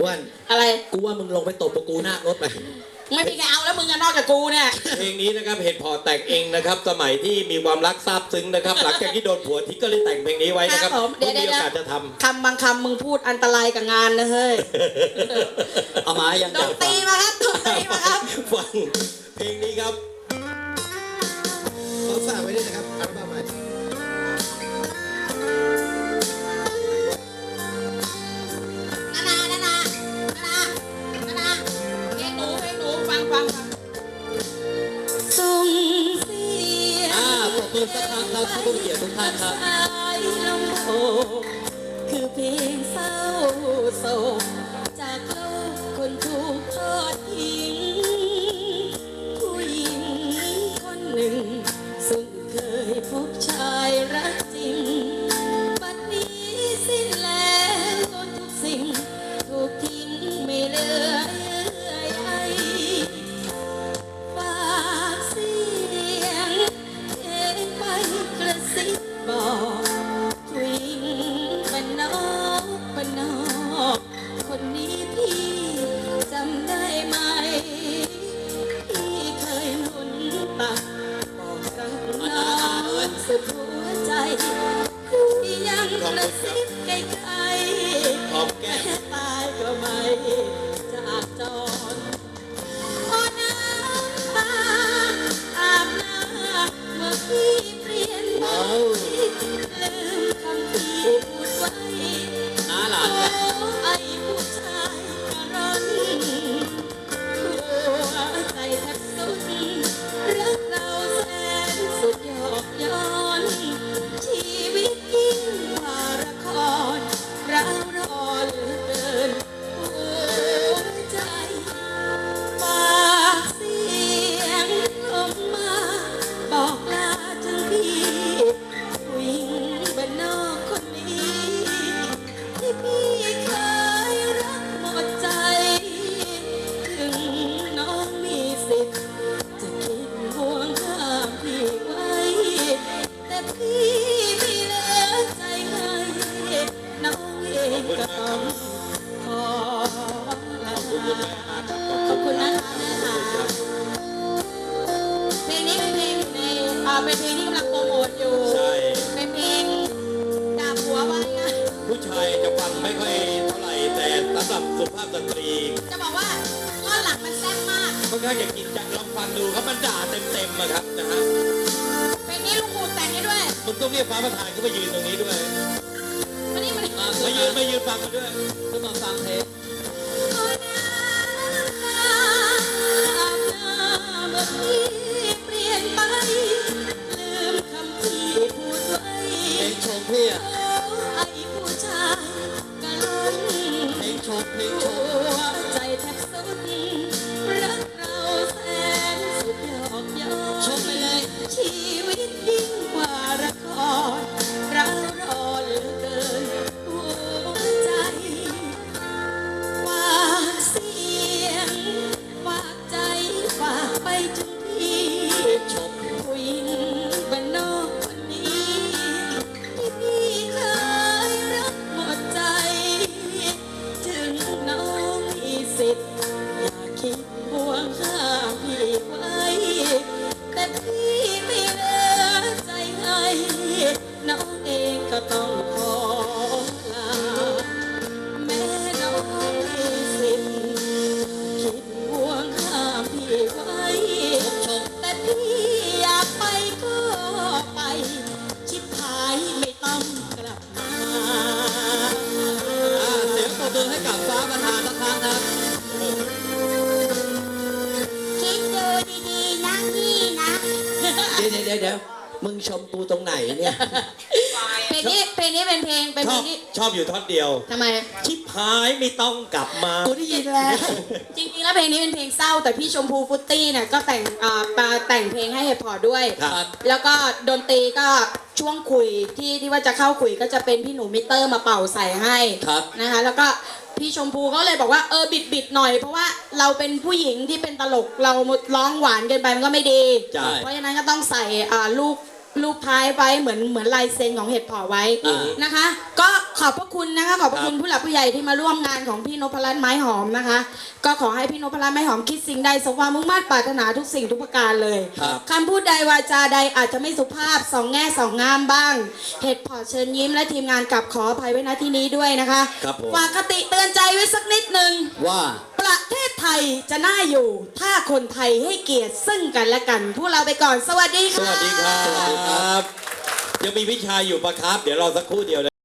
อ้วนอะไร กูว่ามึงลงไปตบประกูหน้ารถไป ไม่มีใครเอาแล้วมึงอะนอกจากกูเนี่ย เพลงนี้นะครับเห็ดพอแต่งเองนะครับ สมัยที่มีความรักซาบซึ้งนะครับ หลังจากที่โดนผัวทิ้งก็เลยแต่งเพลงนี้ไว้นะครับครับผมเดี๋เพิ่ยวงมีโอกาสจะทคำบางคำมึงพูดอันตรายกับงานนะเฮ้ยเอามายังดอยานกตรีฟังมาครับดนตรีมาครับำฟังเพลงนี้ครับขอฝากไว้ด้วยนะครับอัลบั้มใหม่ มือสักครั้งครับท่านผู้เกียรติทุกท่านครับ คือเพลงเศร้าโศก สุดหัวใจยังกระซิบใกล้ ค่อนข้างจะกินจังลองฟังดูครับมันด่าเต็มๆอะครับนะฮะเพลงนี้ลุงปู่แต่งให้ด้วยมึงต้องเรียกฟ้าประธานขึ้นมายืนตรงนี้ด้วยมานี่มานี่ มามายืนมายืนฟังมาด้วย ขึ้นมาฟังเพลง ดี๋ยวเดี๋ยวเดี๋ยวมึงชมกูตรงไหนเนี่ย เพลงนี้เพลงนี้เป็นเพลงเป็นชเพลอบงที่ชอบอยู่ท่อนเดียว ทำไม ชิบหายไม่ต้องกลับมา กูได้ยินแล้ว จริงๆแล้วเพลงนี้เป็นเพลงเศร้า แต่พี่ชมพูฟุตตี้เนี่ยก็แต่งอ่ามาแต่งเพลงให้เฮดพอร์ตด้วย ครับ แล้วก็ดนตรีก็ช่วงคุยที่ที่ว่าจะเข้าคุยก็จะเป็นพี่หนูมิเตอร์มาเป่าใส่ให้ครับ นะคะ แล้วก็ พี่ชมพูก็เลยบอกว่าเออบิดบิดๆหน่อย เพราะว่าเราเป็นผู้หญิงที่เป็นตลกเราร้องหวานเกินไปมันก็ไม่ดี ใช่ เพราะฉะนั้นก็ต้องใส่อ่าลูกรูปท้ายไว้เหมือนเหมือนลายเซ็นของเห็ดเผาะไว้อ่า นะคะ ก็ ขอบพระคุณนะคะขอบพระคุณผู้หลักผู้ใหญ่ที่มาร่วมงานของพี่นพรัตน์ไม้หอมนะคะ ก็ขอให้พี่นพรัตน์ไม้หอมคิดสิ่งใดสมความมุ่งมั่นปรารถนาทุกสิ่งทุกประการเลยครับคำพูดใดวาจาใดอาจจะไม่สุภาพสองแง่สองงามบ้างเห็ดเผอเชิญยิ้มและทีมงานกลับขออภัยไว้ณที่นี้ด้วยนะคะครับผม ฝากคติเตือนใจไว้สักนิดหนึ่ง ว่า ประเทศไทยจะน่าอยู่ ถ้าคนไทยให้เกียรติซึ่งกันและกัน พวกเราไปก่อน สวัสดีสค่ะ วัสดีครับ ยังมีวิชาอยู่ปะครับ เดี๋ยวรอสักครู่เดียวนะ